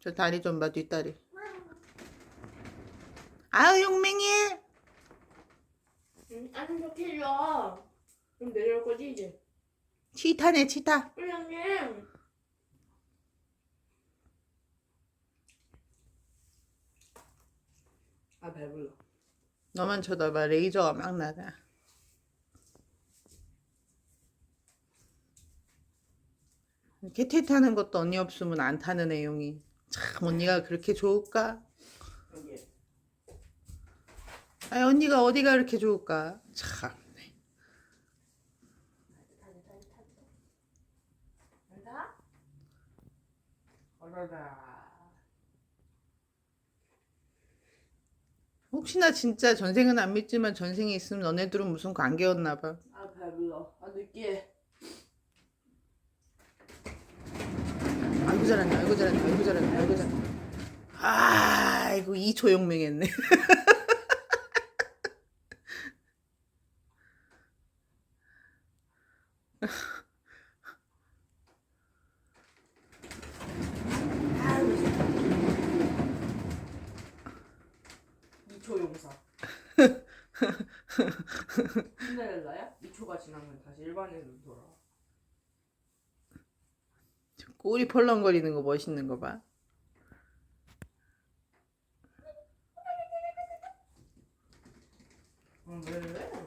저 다리 좀 봐, 뒷다리. 아유, 용맹이! 응, 저렇게 해줘. 그럼 내려올 거지 이제. 치타네, 치타. 우리 형님. 아 배불러. 너만 쳐다봐, 레이저가 막 나가. 개태 타는 것도 언니 없으면 안 타는 애용이. 참, 언니가 그렇게 좋을까? 아 언니가 어디가 그렇게 좋을까? 참. 어라라. 혹시나 진짜 전생은 안 믿지만 전생에 있으면 너네들은 무슨 관계였나 봐. 아 배불러. 아 늦게. 아이고 잘한다, 아이고 잘한다, 아이고 잘한다, 아이고 잘한다. 아이고 이 조용맹 했네. 아 맛있다. 2초 용사. 신데렐라야? 2초가 지나면 다시 일반인으로 돌아와. 꼬리 펄렁거리는 거 멋있는 거 봐. 응, 왜, 왜?